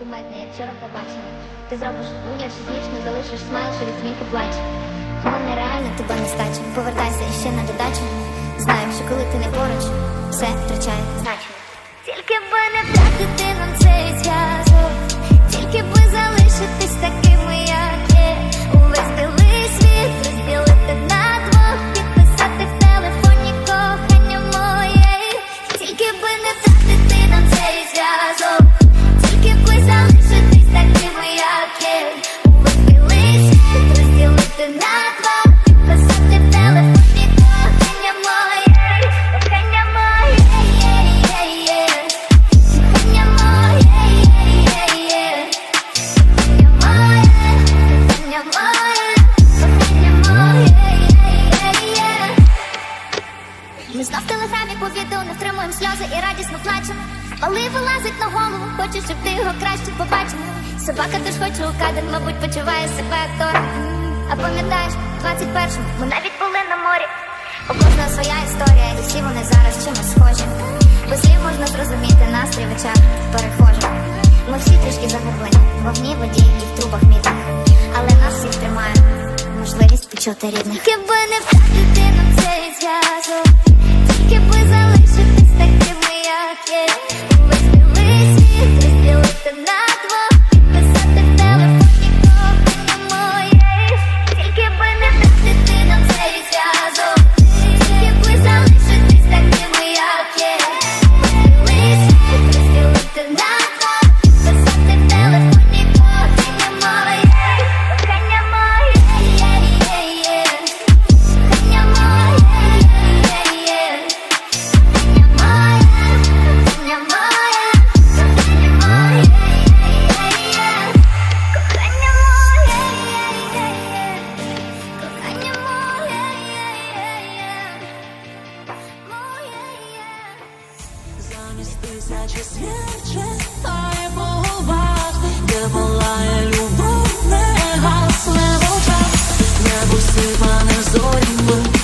кумедне, як вчора побачила. Ти зробиш вигляд, що залишиш смайл, що від сміху плаче. Тому нереально тебе не стаче. Повертайся іще на додачу. Знаю, що коли ти не поруч, все втрачає значення. Не втримуємо сльози і радісно плачемо. Малий вилазить на голову, хоче, щоб ти його краще побачив. Собака теж хоче у кадр, мабуть, почуває себе актором. А пам'ятаєш, в 21-му ми навіть були на морі. У кожного своя історія, і всі вони зараз чимось схожі. Без слів можна зрозуміти настрій в очах перехожих. Ми всі трішки загублені, в вогні, воді і в трубах мітах. Але нас всіх тримає можливість почути рідних. Тільки не втратити нам цей зв'язок, тільки би залишитись такими, як є. Увесь білий світ розділити на Небо сипане зорями,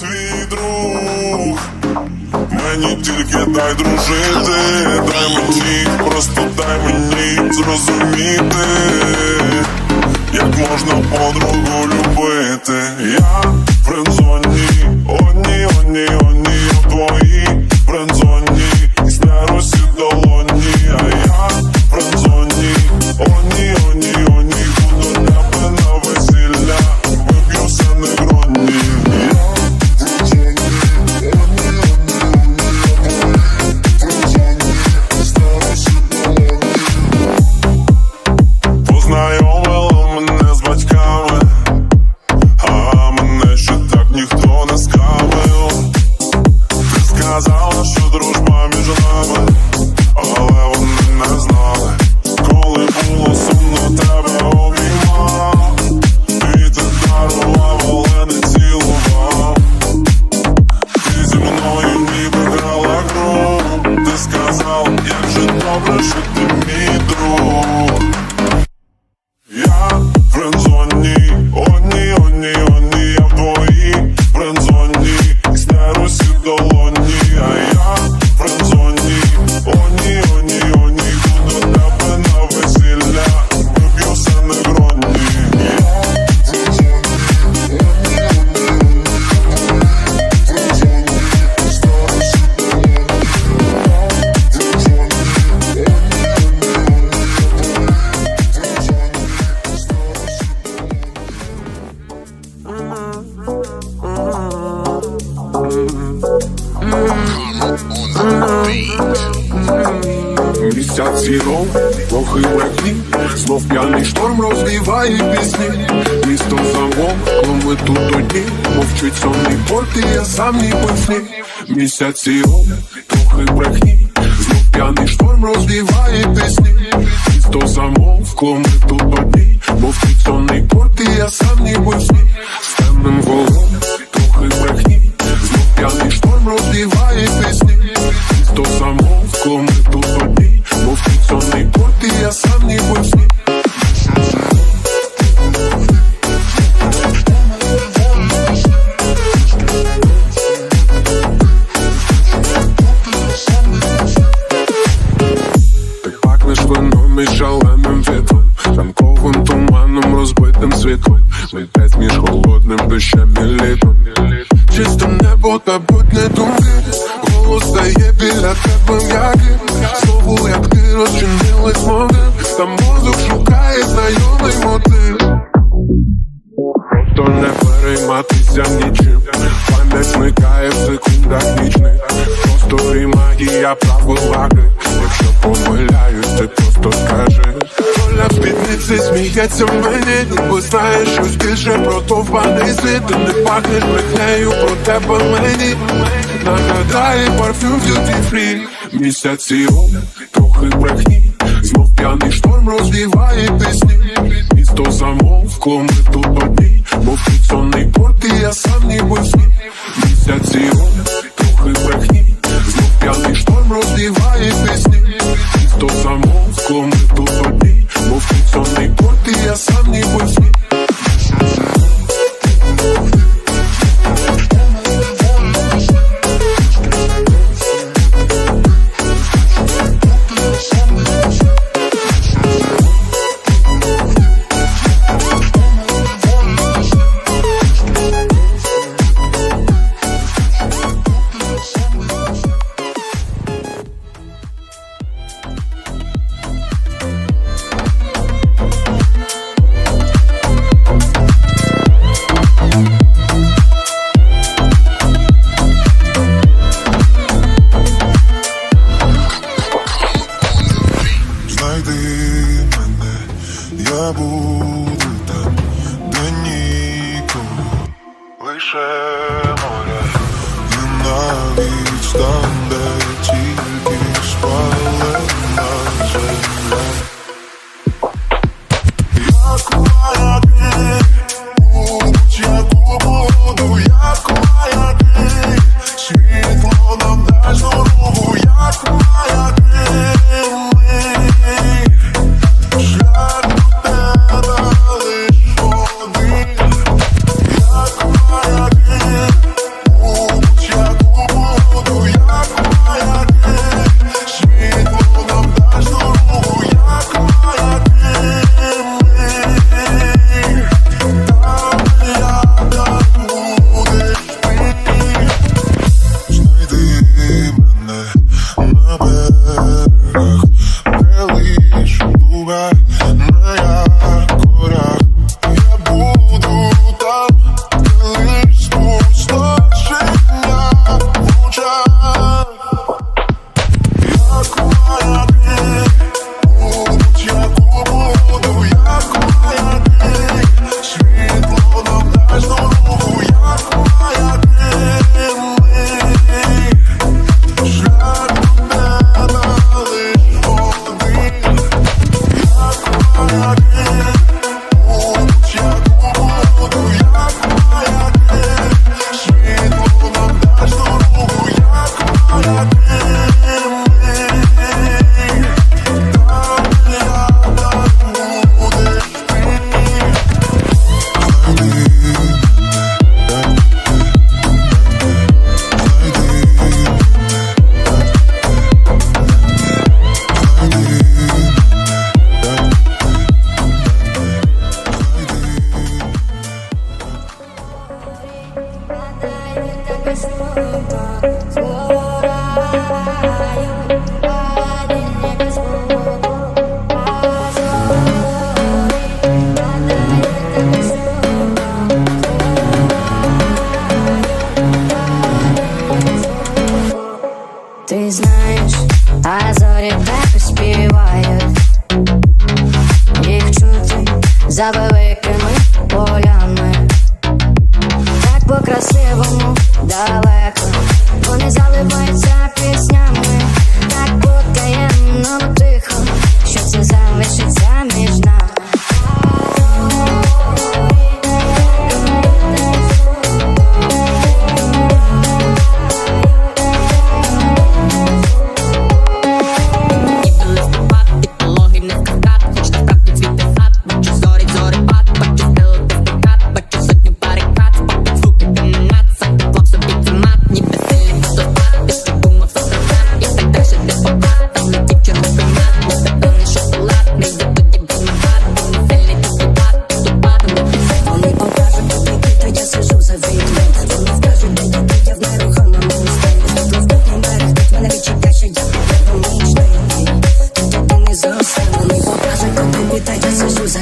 твій друг. Мені тільки дай дружити, дай мені, просто дай мені зрозуміти, як можна подругу любити. Я в френдзоні, одні, одні, одні, Місяць сіров, трохи брехні, знов п'яний шторм розбиває пісні. Місто замовкло, ми тут одні, мовчить сонний порт, і я сам в сні. Місяць сіров, трохи брехні, знов п'яний шторм розбиває пісні. Місто замовкло, ми тут одні, мовчить сонний порт, і я сам ніби в сні. З темним волом, трохи брехні, знов п'яний шторм розбиває пісні. Місто замовкло, ми тут одні, сонний порт, я сам в сні. Ти пахнеш вином і шаленим вітром, ранковим туманом, розбитим світлом, Летять між холодним дощем і літом. Чисте небо та будні думки, голос стає біля тебе м'яким. Сміється мені Ніби знаєш щось більше про товпаний світ Ти не пахнеш брехнею про тебе мені Нагадає парфюм duty free. Місяці рок, трохи брехні Знов п'яний шторм роздіває пісні Місто замовкло, ми тут одні Мовчить сонний порт, і я сам ніби в сні Місяці рок, трохи брехні Знов п'яний шторм роздіває пісні Місто замовкло,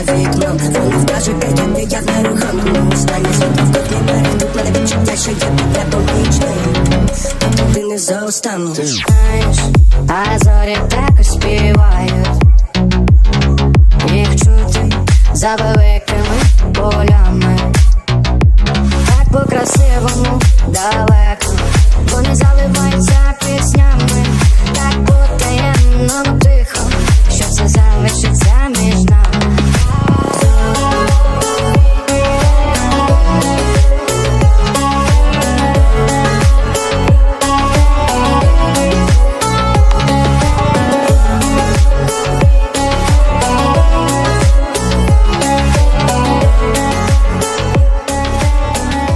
за вікном Вони скажуть, де як я не рухану Стані зупинку не перейду Мене відчуття, що я тебе помічний Тобто ти не заостану Ти знаєш, а зорі також співають Їх чути за великими полями Так по-красивому далеко Вони заливаються пісня